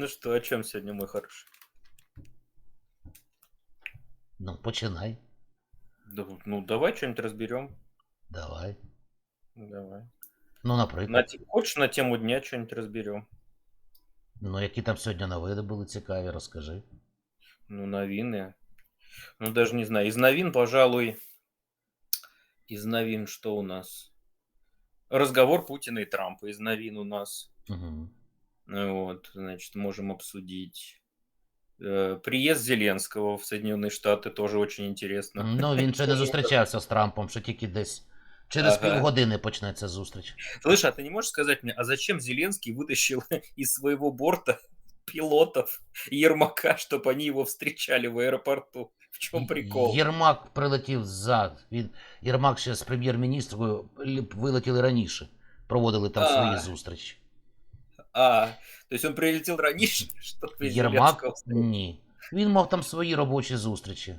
Ну что, о чем сегодня, мой хороший? Ну, починай. Да, ну, давай что-нибудь разберем. Давай. Давай. Ну, На, наприклад. те- хочешь на тему дня что-нибудь разберем? Ну, які там сьогодні новини були цікаві, розкажи. Ну, новины. Ну, даже не знаю. Из новин, пожалуй, из новин что у нас? Разговор Путина и Трампа из новин у нас. Угу. Ну Вот, значит, можем обсудить. Э, Приезд Зеленского в Соединенные Штаты тоже очень интересно. Ну, він ще не зустрічався з Трампом, що тільки десь через Ага. півгодини почнеться зустріч. Слышь, а ты не можешь сказать мне, а зачем Зеленский вытащил из своего борта пилотов Ермака, чтобы они его встречали в аэропорту? В чем прикол? Єрмак прилетів ззад. Він... Єрмак ще з прем'єр-міністрою лі- вилетіли раніше. Проводили там А. свої зустрічі. А, то есть он прилетел раньше, чтобы Єрмак Зеленского встретить? ні. Він мав там свої робочі зустрічі.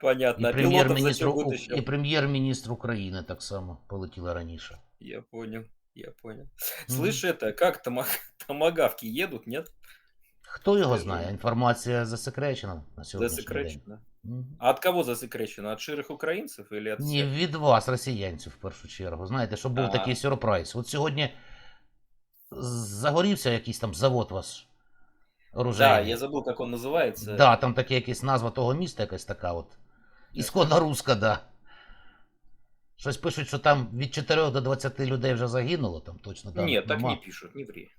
Понятно. І А пилотов прем'єр-міністр, зачем У- вытащил? і прем'єр-міністр України так само полетіли раніше. Я понял, я понял. Мгм. Слышь, это, как тома- томагавки едут, нет? Хто його Скажи. знає? Інформація засекречена на сьогоднішній день. Засекречено. Мгм. А от кого засекречено? От ширых украинцев или от Ні, всех? від вас, росіянців, в першу чергу. Знаєте, щоб був Ага. такий сюрприз. От сьогодні загорівся якийсь там завод ваш Да, оружейний. я забыл, как он называется. Да, там таке якась назва того міста, якась така от. Ісконно руська, да. Щось пишуть, що там від 4 до 20 людей вже загинуло, там точно там. Нет, так нема. не пишут, не ври.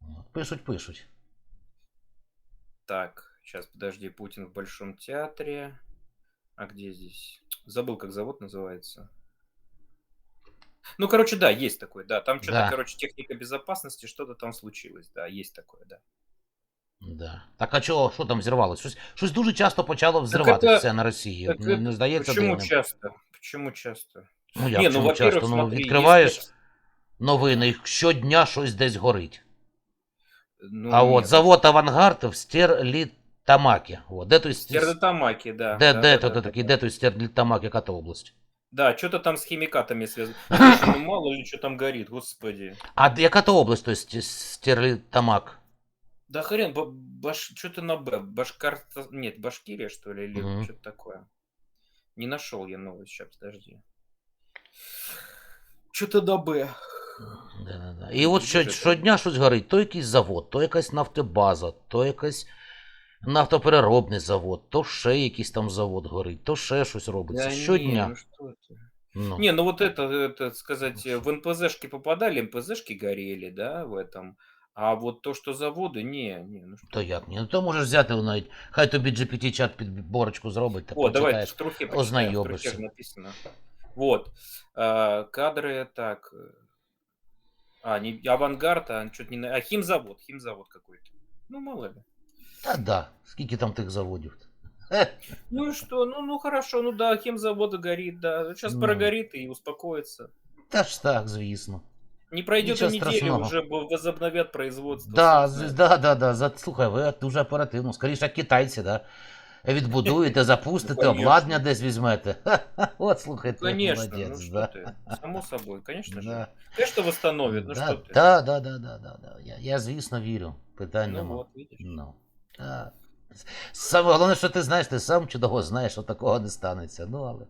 От, Пишуть, пишуть. Так, сейчас, подожди, Путин в Большом театре. А где здесь? Забыл, как завод называется. Ну, короче, да, есть такой, да. Там что-то, Да. короче, техника безопасности, что-то там случилось, да, есть такое, да. Да. Так а чого, що там взірвалося? Щось, щось дуже часто почало взриватися это- все на Росії. так не, это не здається Почему дивним? часто? Почему часто? Ну як не, ну, чому во-первых, часто? Ну, смотри, відкриваєш если- новини, і щодня щось десь горить. Ну, а от нет, завод Авангард в Стерлітамакі. От, де той Стер... Стерлитамаки, да. Де, да, де, да, то, да, такий, да. де той Стерлітамак, яка то область? Да, что-то там с химикатами связано. Слушай, ну мало ли что там горит, господи. А д- яка то область, то есть Стерлітамак? Да хрен, ба- баш... что-то на Б. Башкар... Нет, Башкирия, что ли, или Мгм. что-то такое. Не нашел я новость, сейчас, подожди. Что-то до Б. Да-да-да. І от що, Дуже щодня щось горить. То якийсь завод, то якась нафтобаза, то якась нафтопереробний завод, то ще якийсь там завод горить, то ще щось робиться. Да не, щодня. ну что ты. Ну. Не, ну вот это, это сказать, э, в НПЗшки попадали, НПЗшки горели, да, в этом. А вот то, что заводы, не, не, ну что. То як? Ні, ну то можеш взяти навіть, хай тобі GPT-чат підборочку зробить, та О, давай, почитаєш. в трухе почитаем, в ознайомишься. трухе же написано. Вот. А, кадры, так. э, А, не авангард, а что-то не... на- А химзавод, химзавод какой-то. Ну, мало ли. Та да, скільки там тих заводів. Е, Ну и что? Ну, ну хорошо, ну да, химзавод горит, да. Сейчас Ну. прогорит и успокоится. Та ж так, звісно. Не пройдет и Ничего неделя, страшного. уже б- возобновят производство. Да, собственно. з- да, да, да. За, слухай, ви дуже оперативно. Скоріше, як китайці, да? Відбудуєте, запустите, Ну, конечно. обладнання десь візьмете. Ха-ха, От слухайте, як Конечно, ну молодець, что да. ты. Само собой, конечно же. Да. Конечно восстановит, ну да, что ты. да, да, да, да, да, да. Я, я, звісно, вірю. Питань Ну нема. вот, видишь. Ну. Да. Саме головне, що ти знаєш, ти сам чудово знаєш, що такого не станеться. Ну, але,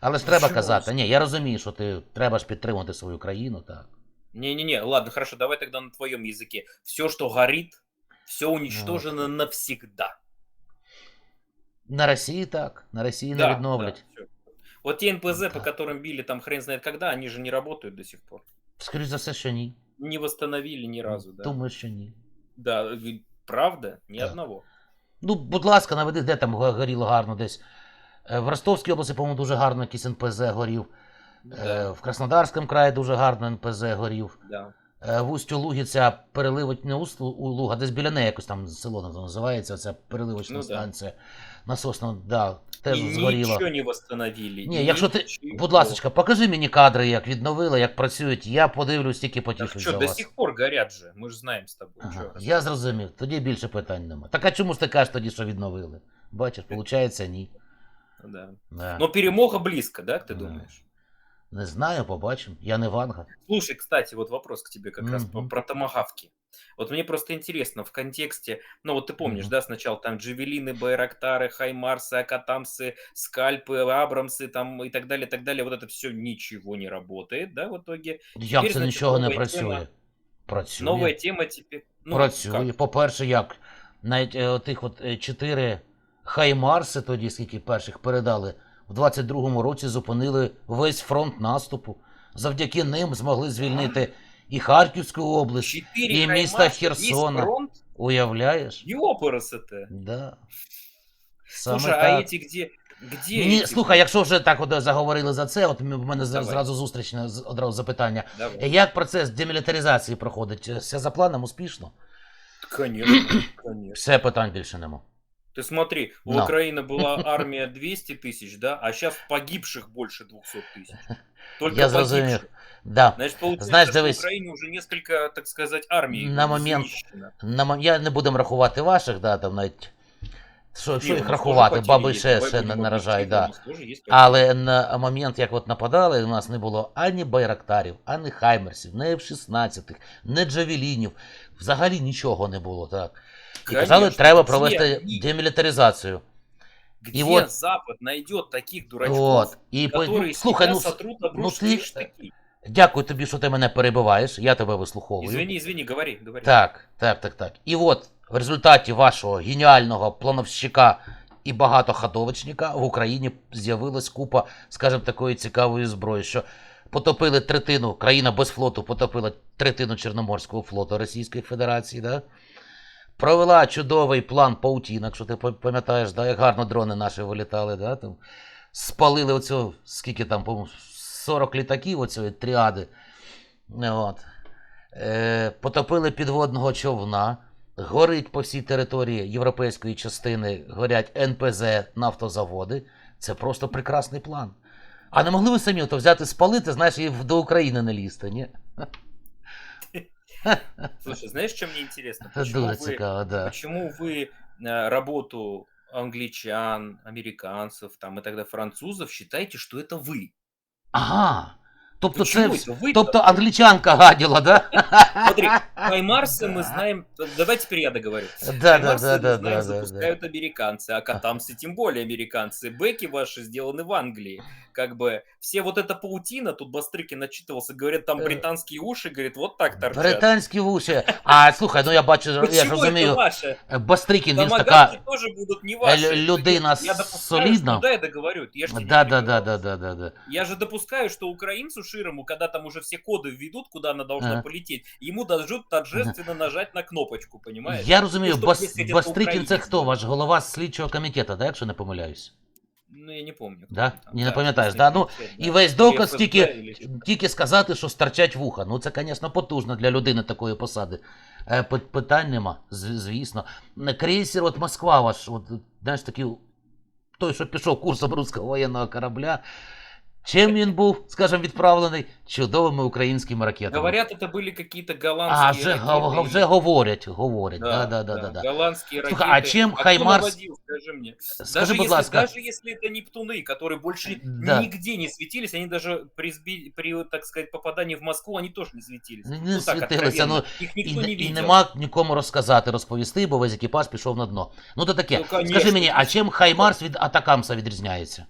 але ж Ну, треба чого казати. ж? Ні, я розумію, що ти треба ж підтримувати свою країну, так. Не-не-не, ладно, хорошо, давай тогда на твоем языке. Все, что горит, все уничтожено навсегда. На Росії так, на Росії не Да, відновлять. да, всё. Вот те НПЗ, по Да. которым били там хрен знает когда, они же не работают до сих пор. Скоріше за все, що ні. Не восстановили ни разу, да. Думаю, що ні. Да, ведь правда, Ні так. одного. Ну, будь ласка, наведи, де там горіло гарно десь. Е, В Ростовській області, по-моєму, дуже гарно якийсь НПЗ горів. Е, Да, В Краснодарському краї дуже гарно НПЗ горів. да. Е, В Устю Лугі ця переливоч... не Усть у Луга, десь біля неї якось там село воно називається, ця переливочна Ну да. станція. Насосна, да, теж И згоріла. ничего не восстановили. Ні, якщо ти, ничего. будь ласка, покажи мені кадри, як відновили, як працюють. Я подивлюсь, тільки Так потішусь что, за до вас. сих пор горят же, мы же знаем с тобой. Ага, чё. я зрозумів, тоді більше питань нема. Так а чому ж ти кажеш тоді, що відновили? Бачиш, виходить, ні. Да. Да. Но перемога близко, да, ты Да. думаешь? Не знаю, побачимо. Я не Ванга. Слушай, кстати, вот вопрос к тебе как раз по- Мгм. про томагавки. Вот мне просто интересно в контексте, ну вот ты помнишь, Мгм. да, сначала там джевелины, байрактары, хаймарсы, акатамсы, скальпы, абрамсы там и так далее, так далее. Вот это все ничего не работает, да, в итоге. Як Теперь, це значить, нічого не нова працює? тема. Працює. Новая тема теперь. Ну, Працює. как? По-перше, як? Навіть е, тих от е, чотири Хаймарси, тоді скільки перших передали, в 22-му році зупинили весь фронт наступу. Завдяки ним змогли звільнити і Харківську область. Четыре и место хаймарса, весь Херсона. фронт, Уявляєш? ёпарас это. Да. Саме Слушай, а так. эти где? Где Мені, эти? слухай, якщо вже так от заговорили за це, от в мене з- Давай. зразу зустрічне з- одразу запитання. Давай. Як процес демілітаризації проходить? Все за планом успішно? Конечно, конечно. Все питань більше нема. Ты смотри, у Но. Украины была армия 200 тысяч, да, а сейчас погибших больше 200 тысяч. Только Я зрозумів. погибших. Да. Значит, получается, Знаешь, что в дивись. Украине уже несколько, так сказать, армий На момент- знищено. На, мо- я не будемо рахувати ваших, да, там навіть. Що, Не, що у їх нас рахувати? тоже Баби потери есть, ще, давай ще будем не наражають, объективны, да. у нас тоже есть потери. Але на момент, як от нападали, у нас не було ані байрактарів, ані хаймерсів, ні F-16, ні джавелінів. Взагалі нічого не було, так. І Конечно, казали, треба провести демілітаризацію. Где и вот- Запад найдет таких дурачков, От. І которые ну, слухай, ну, сотрут ну, ти- штыки? дякую тобі, що ти мене перебиваєш, я тебе вислуховую. Извини, извини, говори, говори. Так, так, так, так. І от в результаті вашого геніального плановщика і багатоходовочника в Україні з'явилась купа, скажімо, такої цікавої зброї, що потопили третину, країна без флоту потопила третину Чорноморського флоту Російської Федерації, да? Провела чудовий план паутінок, якщо ти пам'ятаєш, да? як гарно дрони наші вилітали, да? там, спалили оцю, скільки там, 40 літаків оцієї тріади. От. Е, потопили підводного човна, горить по всій території європейської частини, горять НПЗ, нафтозаводи. Це просто прекрасний план. А не могли ви самі то взяти спалити, знаєш, і до України не лізти, ні? Слушай, знаешь, что мне интересно? Це Почему дуже вы цікаво, да. Почему вы э, работу англичан, американцев там и тогда французов считаете, что это вы? Ага. Тобто Почему це. это вы? Тобто англічанка гаділа, да? Смотри, Хаймарсы мы знаем... Давай теперь я договорю. Да, да, Хаймарсы да, мы да, знаем, да, да, да. запускают американцы, а катамсы тем более американцы. Бэки ваши сделаны в Англии. Как бы все вот эта паутина, тут Бастрыкин начитывался, говорят, там Э, британские уши, говорит, вот так торчат. Британські вуші. А слухай, ну я бачу, я ж Почему это розумію, ваше? Бастрикін, він ж Томагавки така. тоже будут не ваши. лю- людина Я допускаю, солидна. что- Да, я договорю. Я ж тебе не Да, да, да, перебивал. да, да, да, да. Я же допускаю, что украинцу Широму, когда там уже все коды введут, куда она должна Ага. полететь, ему дадут торжественно нажать на кнопочку, понимаешь? Я розумію, Ну, щоб, Бас, дескать, це Бастрикін це українець. хто? Ваш голова слідчого комітету, да, якщо не помиляюсь? Ну, я не помню. Да? там, Не, да, пам'ятаєш, да? Ну, І весь доказ тільки, тільки сказати, що старчать вуха. Ну це, звісно, потужно для людини такої посади. Е, пи- Питань нема, з- звісно. Е, Крейсер, от Москва ваш, от, знаєш, такий, той, що пішов курсом руського воєнного корабля. Чим він був, скажімо, відправлений? Чудовими українськими ракетами. Говорят, это были какие-то а, голландские вже, ракеты го- вже или- говорять, говорять. Да, да, да, да, да. Голландские Слушай, ракеты. а чем кто Хаймарс- наводил, скажи мне. Скажи, даже, будь если, ласка, даже если это Нептуны, которые больше Да. нигде не светились, они даже при, сби- при, так сказать, попадании в Москву, они тоже не светились. Не ну, так, світилися, откровенно. ну, Их і, никто не- не і видел. нема нікому розказати, розповісти, бо весь екіпаж пішов на дно. Ну то таке. Ну, конечно, Скажи мені, а звісно. чим Хаймарс від Атакамса відрізняється?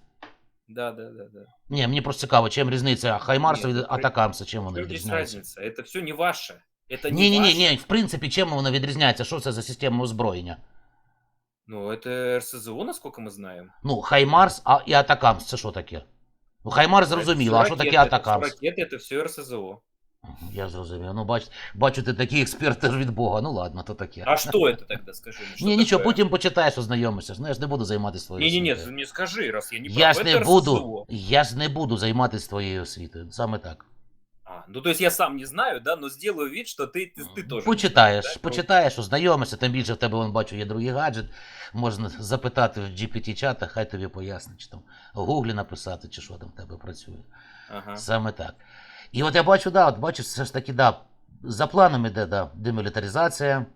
Да, да, да, да. Ні, мені просто цікаво, чим різниця Хаймарса Ні, від ну, при- Атакамса, чим вони В чем здесь відрізняються? разница? Это все не ваше. Это не Ні, ні, ні, ваше. ні, в принципі, чим воно відрізняється? Що це за система озброєння? Ну, это РСЗО, насколько мы знаем. Ну, Хаймарс а, і Атакамс, це що таке? Ну, Хаймарс зрозуміло, а що таке Атакамс? Ракеты это все РСЗО. Мгм, Я зрозумів. Ну, бач, бачу, ти такий експерт теж від Бога. Ну ладно, то таке. А что это тогда, скажи мне? что Ні, нічого, такое? потім почитаєш, ознайомишся. Знаєш, не буду займатися твоєю Не-не-не, освітою. не скажи, раз я не Я прав. ж Это не РСЗО. буду, я ж не буду займатися твоєю освітою. Саме так. А, ну, то есть я сам не знаю, да, но сделаю вид, что ты, ты, ты тоже. не Почитаєш, знаешь, да? почитаєш, ознайомишся, тим більше в тебе, вон, бачу, є другий гаджет. Можна запитати в GPT-чата, хай тобі пояснить, чи там в Гуглі написати, чи що там в тебе працює. Ага. Саме так. І от я бачу, да, от бачиш, все ж таки, да, за планом іде, да, демілітаризація.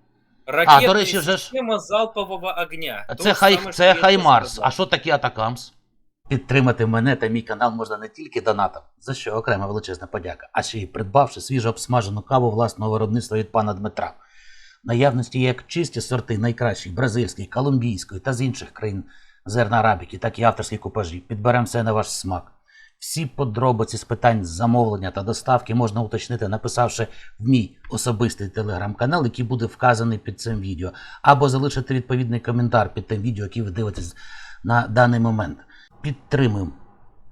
Ракетная до речі, вже ж- система залпового огня. Це, хай, це я Хаймарс. сказал. А що таке Атакамс? Підтримати мене та мій канал можна не тільки донатом, за що окрема величезна подяка, а ще й придбавши свіжо обсмажену каву власного виробництва від пана Дмитра. В Наявності є як чисті сорти найкращих бразильської, колумбійської та з інших країн зерна арабіки, так і авторські купажі. Підберемо все на ваш смак. Всі подробиці з питань замовлення та доставки можна уточнити, написавши в мій особистий телеграм-канал, який буде вказаний під цим відео, або залишити відповідний коментар під тим відео, яке ви дивитесь на даний момент. Підтримуємо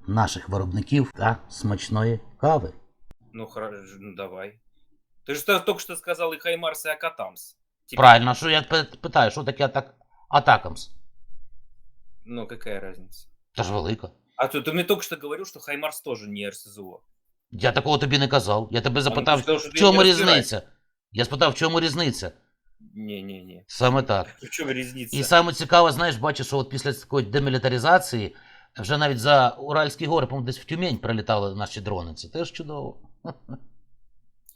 наших виробників та смачної кави. Ну, хорошо, ну давай. Ты же только что сказал и Хаймарс, и Акатамс. Правильно, що я питаю, що таке атак... атакамс? Ну, какая разница? Та ж велика. А то ты мне только что говорил, что Хаймарс тоже не РСЗО. Я такого тобі не казав. Я тебе запитав, сказав, що в ти чому не розбираєш. різниця? Я спитав, в чому різниця? Не-не-не. Саме так. В чем резница? І саме цікаво, знаєш, бачиш, що от після такої демілітаризації вже навіть за Уральські гори, по-моєму, десь в Тюмень прилітали наші дрони. Це теж чудово.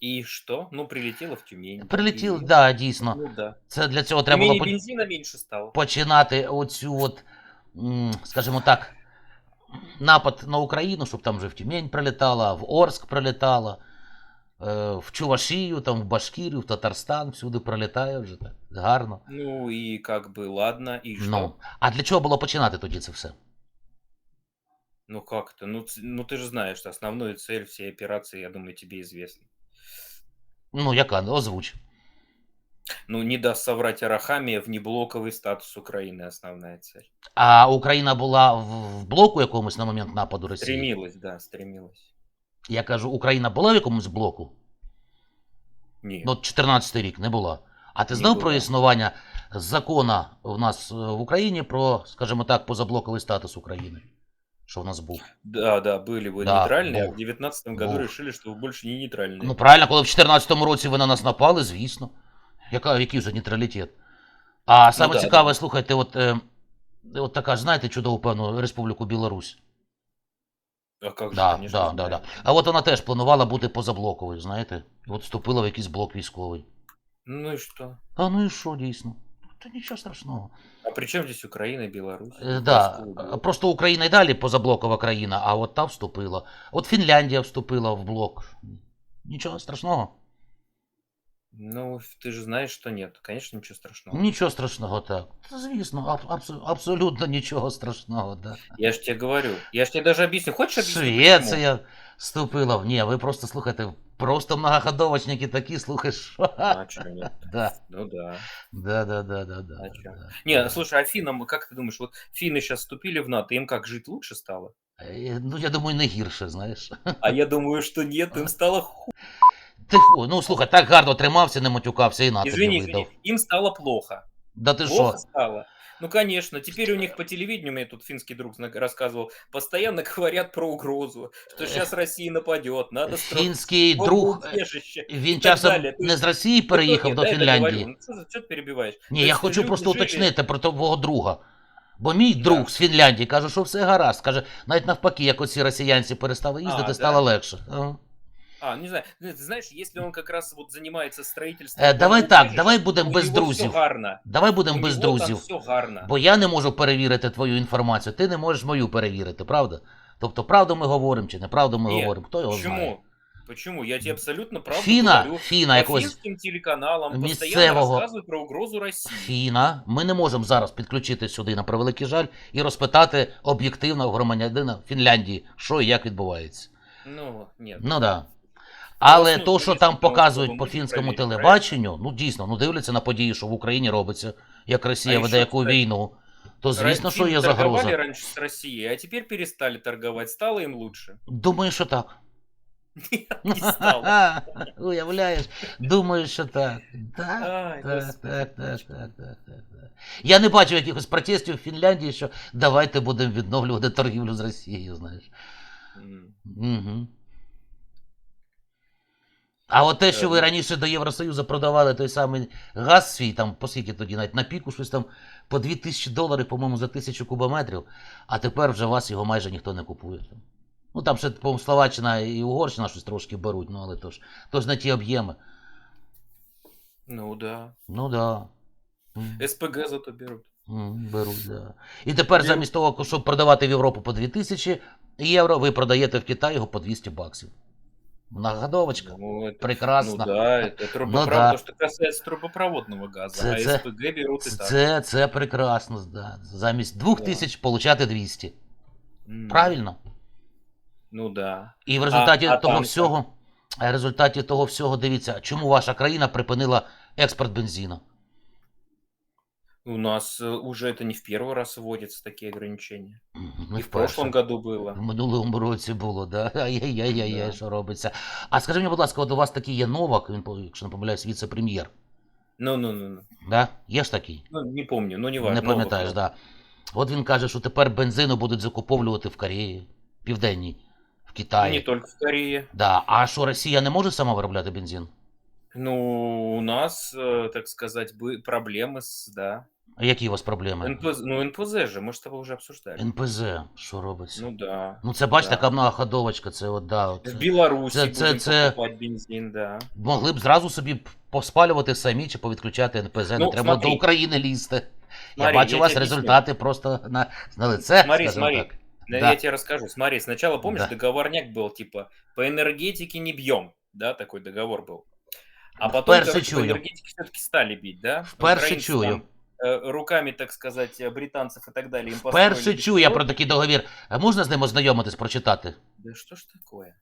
И что? Ну, прилетело в Тюмень. Прилетів, И- так, да, дійсно. Ну да. Це для цього В треба було Тюмени по- бензина меньше стало. починати оцю от, м, скажімо так, напад на Україну, щоб там вже в Тюмень прилітала, в Орск прилітала, е, в Чувашію, там в Башкірію, в Татарстан, всюди прилітає вже так. Гарно. Ну и как бы, ладно, и что? Ну, а для чого було починати тоді це все? Ну как-то, ну, ну ты же знаешь, что основную цель всей операции, я думаю, тебе известна. Ну, яка? Озвуч. Ну, не даст соврать Арахамия, внеблоковый статус Украины основная цель. А Україна була в, в блоку якомусь на момент нападу Росії? Стремилась, да, стремилась. Я кажу, Україна була в якомусь блоку? Нет. Ну, 14 рік не була. А ти Не знав про була. існування закона в нас е, в Україні про, скажімо так, позаблоковий статус України? Що в нас був? Да, да, были вы Да, нейтральные, а был. в девятнадцатом году Был. решили, что вы больше не нейтральные. Ну, правильно, коли в 14-му році ви на нас напали, звісно. Яка, який вже нейтралітет? А саме Ну цікаве, да. слухайте, от, е, от така, знаєте, чудову певну Республіку Білорусь. а как же, Да, да, да, да. А от вона теж планувала бути позаблоковою, знаєте? І от вступила в якийсь блок військовий. Ну и что? А ну і що дійсно? Та нічого страшного. А при чем здесь Украина и Беларусь? Е, Да, е, просто Україна і далі позаблокова країна, а от та вступила. От Фінляндія вступила в блок. Нічого страшного. Ну, ты же знаешь, что нет. Конечно, ничего страшного. Нічого страшного так. Та, звісно, аб- абсо- абсолютно нічого страшного, да. Я же тебе говорю. Я же тебе даже объясню. Хочешь объяснить? Швеція вступила в. Ні, ви просто слухайте, просто многоходовочники такі, слухай, що. А чё нет? Да, Ну да. да, да, да, да, да. А чё? да. Не, слушай, а финнам, как ты думаешь, вот финны сейчас вступили в НАТО, им как жить лучше стало? Е, Ну, я думаю, не гірше, знаєш. А я думаю, что нет, им стало ху... Ти, фу, ну слухай, так гарно тримався, не матюкався і на тобі Извини, видав. извини, им стало плохо. Да ти що? Плохо стало. Ну, конечно, теперь у них по телевидению, мне тут финский друг зна- рассказывал, постоянно говорят про угрозу, что сейчас Россия нападет, надо строить Фінський друг, е, він так часом далі. Ти не з Росії переїхав до. Фінляндії. Ну, что, ты перебиваешь? Ні, я хочу просто уточнити про того друга. Бо мій Да. друг з Фінляндії каже, що все гаразд. Каже, навіть навпаки, як оці росіянці перестали їздити, да? стало легше. Ага. А, не знаю. Ну, Ты знаешь, если он как раз вот занимается строительством... Е, давай домов, так, видишь, давай у будемо без него всё друзів. гарно. Давай У будемо без него там друзів. все гарно. Бо я не можу перевірити твою інформацію, ти не можеш мою перевірити, правда? Тобто, правду ми говоримо чи неправду ми Ні, говоримо, хто його знає. Почему? Почему? Я тебе абсолютно правду Фіна, говорю. Фіна По якогось финским телеканалам постоянно місцевого- рассказывают про угрозу России. Фіна. Ми не можемо зараз підключити сюди на превеликий жаль і розпитати об'єктивно у громадянина Фінляндії, що і як відбувається. Ну, нет. Ну да. Але то, що там показують по фінському телебаченню, ну дійсно, ну дивляться на події, що в Україні робиться, як Росія веде яку війну, то звісно, що є загроза. раньше с Россией, а теперь перестали торговать. Стало им лучше? Думаю, що так. Не стало. Уявляєш? Думаю, що так. Так, так, так, так, так, так, так, так. Я не бачу якихось протестів в Фінляндії, що давайте будемо відновлювати торгівлю з Росією, знаєш. Угу. А от те, що ви Е, раніше до Євросоюзу продавали той самий газ свій, там, по скільки тоді, навіть на піку щось там по 2000 доларів, по-моєму, за тисячу кубометрів, а тепер вже вас його майже ніхто не купує. Ну там ще, по-моєму, Словаччина і Угорщина щось трошки беруть, ну але то ж, то ж не ті об'єми. Ну да. Ну да. СПГ зато берут. М, Беруть, да. І тепер замість того, щоб продавати в Європу по 2000 євро, ви продаєте в Китай його по 200 баксів. Многогодовочка. Ну, это, Прекрасно. ну да, это трубопровод, да. то, что касается трубопроводного газа, Це- а це- СПГ берут и Це, так. це, це прекрасно. Да. Замість 2000 получати 200. Mm. Правильно? Ну да. І в результаті а того там всього, в результаті того всього, дивіться, чому ваша країна припинила експорт бензину? У нас э, уже это не в первый раз вводятся такие ограничения. М, и не в прошлом вперше. году было. В минулому році було, да? Ай-яй-яй-яй, Да. що робиться. А скажи мені, будь ласка, от у вас такий є Новак, він, по- якщо не помиляюсь, віце-прем'єр. Ну-ну-ну. Да? Є ж такий? Ну, не помню, ну не важно. Не пам'ятаєш, так. Да. От він каже, що тепер бензину будуть закуповувати в Кореї, Південній, в Китаї. Не только в Корее. Да. А що Росія не може сама виробляти бензин? Ну, у нас, э, так сказать, бы- проблемы с, да. А які у вас проблеми? НПЗ, ну, НПЗ же, мы же с тобой уже обсуждали. НПЗ, що робиться? Ну да. Ну, це бач, да. така многоходовочка, це от, да. от, В це- Беларуси це- це- будем це- покупать бензин, да. Могли б зразу собі п- поспалювати самі чи повідключати НПЗ, не Ну, треба смотри. до України лізти. Смотри, я бачу у я вас тебе объясню. результати просто на, на лице, Смотри, скажімо смотри. так. Да, Да. Я тебе расскажу. Смотри, сначала, помнишь, Да. договорняк был, типа, по энергетике не бьем, да, такой договор был. А потом, Вперше короче, по чую. энергетике все-таки стали бить, да? Вперше Украинцы чую. там, э, руками, так сказать, британців и так далее. Им Перше построили чую я про такий договір. А можна з ним ознайомитись, прочитати? Да что ж такое?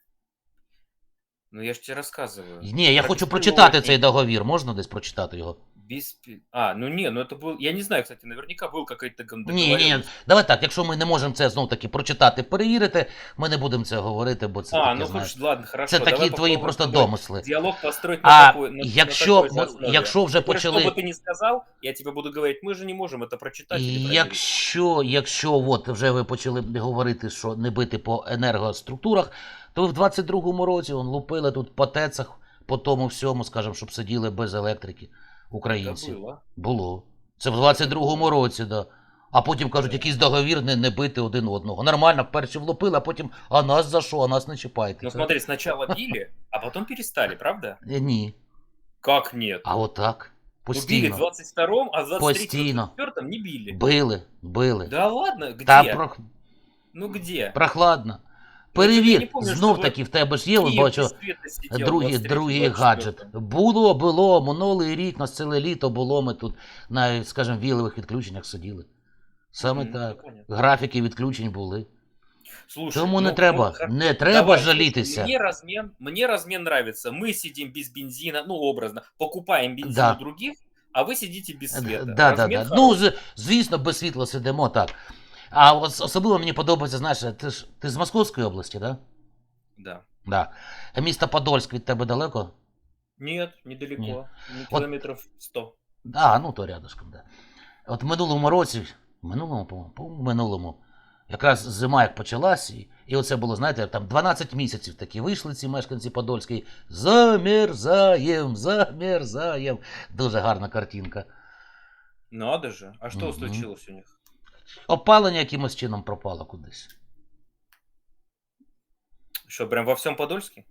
Ну я ж тебе рассказываю. Ні, я хочу прочитати цей договір. Можна десь прочитати його? Беспи- А, ну не, ну это был... Я не знаю, кстати, наверняка был какой-то гон- Ні, ні, договоренность. давай так, якщо ми не можемо це знов таки прочитати, перевірити, ми не будемо це говорити, бо це А, таке, ну знаєш. хоть, ладно, хорошо. Це давай такі твої попробуем просто с тобой домисли. Диалог построить на А такой, на, на якщо, такой же м- основе. якщо вже Теперь, почали. Что бы ты ни сказал, я тебе буду говорить, мы же не можем это прочитать или проверить. Якщо, якщо от вже ви почали говорити, що не бити по енергоструктурах, то ви в 22-му році он, лупили тут по тецах, по тому всьому, скажімо, щоб сиділи без електрики українці. Это было. Було. Це в 22-му році, да. А потім кажуть, якийсь договір не, не бити один одного. Нормально, перші влупили, а потім, а нас за що, а нас не чіпайте. Ну смотри, сначала били, а потом перестали, правда? Е, Ні. Как нет? А отак. Ну, били в 22-м, а в 23-м, Постійно. 24-м не били. Били, били. Да ладно, где? Та про... Ну где? прохладно. Перевір, знов таки в тебе ж є, Киев бачу, другий, 23-м, другий 24-м. гаджет. Було, було, минулий рік, на ціле літо було, ми тут на, скажімо, вілових відключеннях сиділи. Саме так. Графіки відключень були. Слушай, Тому не ну, треба, ну, не треба Давай, жалітися. Мне размен, мне размен нравится. Мы сидим без бензина, ну образно, покупаем бензин Да. у других, а вы сидите без света. Да, да, да. Ну, звісно, без світла сидимо, так. А ос- особливо мені подобається, знаєш, ти ж ти з Московської області, так? Да. Да? Да. Місто Подольськ від тебе далеко? Нет, недалеко. Нет. Ну, Вот- Километров 100. А, ну то рядышком, да. От в минулому році, в минулому, по-моєму, по минулому, якраз зима як почалась, і, і оце було, знаєте, там 12 місяців такі вийшли ці мешканці Подольської. Замерзаєм, замерзаєм. Дуже гарна картинка. Надо же. А что Мгм. случилось у них? Опалення якимось чином пропало кудись. Что, прям во всем Подольске?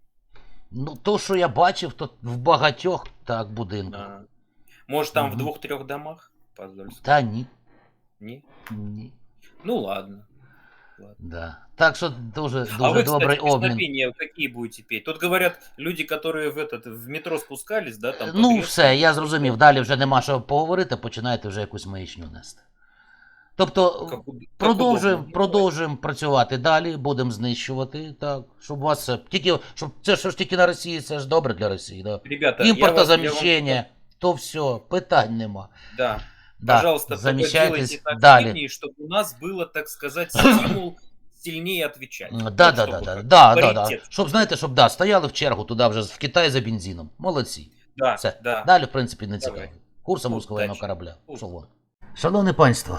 Ну, то, що я бачив, то в багатьох так будинках. А. Может, там в Мгм. двух-трех домах Подольск? Та ні. Не? ні. Ну ладно. Да. Так що дуже, дуже а вы, добрий кстати, обмін. песнопения какие будете петь? Тут говорят, люди, которые в этот в метро спускались, да, там. по Ну, Греции, все, я зрозумів. Далі вже нема що поговорити, починаєте вже якусь маячню нести. Тобто, как уд- как продовжуємо, удобно. продовжуємо працювати далі, будемо знищувати, так, щоб вас все. Тільки, щоб це що ж тільки на Росії, це ж добре для Росії, да. Ребята, я вас- я вам- Імпортозаміщення, то все, питань нема. Да. Да, Пожалуйста, только заміщайтесь делайте так далі. активнее, чтобы у нас было, так сказать, стимул сильнее отвечать. Да, Ну, да, чтобы да, да, как да, да, да. паритет. Щоб, знаєте, щоб да, стояли в чергу туди вже в Китай за бензином. Молодці. Да, Все. да. Далі, в принципі, не Давай. цікаво. Курсом Удачі. руського воєнного корабля. Удачі. Що воно. Шановне панство,